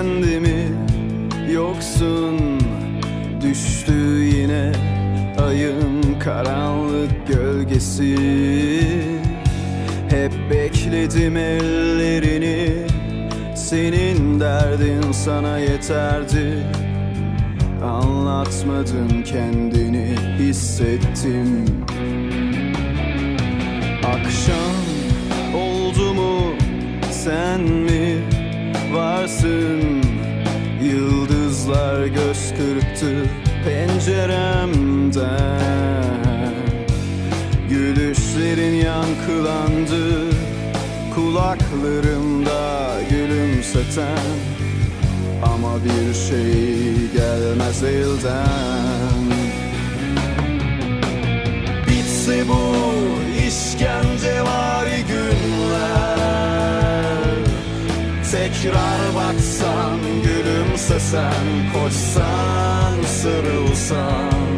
kendimi Yoksun. Düştü yine ayın karanlık gölgesi. Hep bekledim ellerini Senin derdin sana yeterdi. Anlatmadın kendini hissettim varsın Yıldızlar göz kırptı penceremden. Gülüşlerin yankılandı kulaklarımda gülümseten. Ama bir şey gelmez elden. Bitse bu işkence var günler. Tekrar baksan gülümsesen Koşsan sarılsan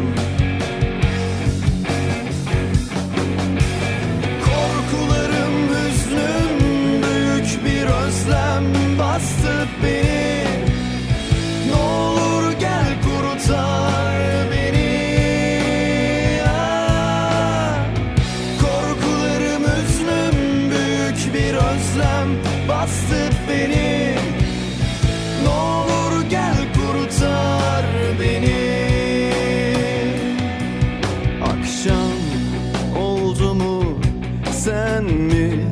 sen mi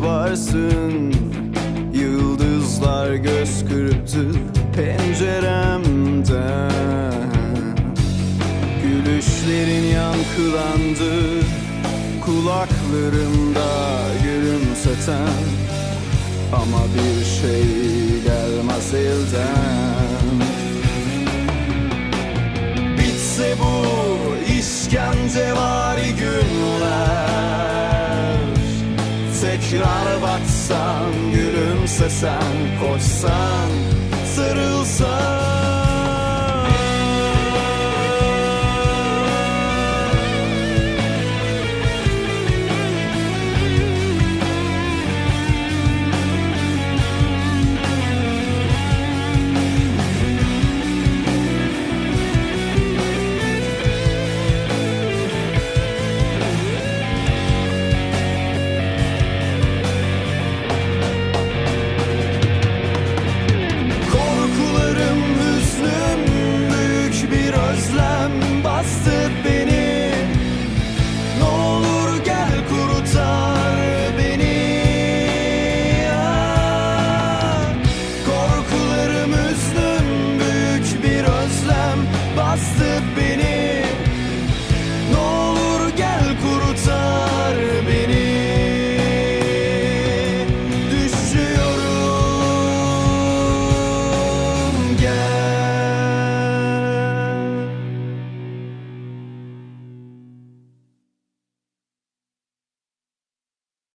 varsın? Yıldızlar göz kırptı penceremden. Gülüşlerin yankılandı kulaklarımda gülümseten. Ama bir şey gelmez elden. Bitse bu işkence var günler Tekrar baksan, gülümsesen, koşsan, sarılsan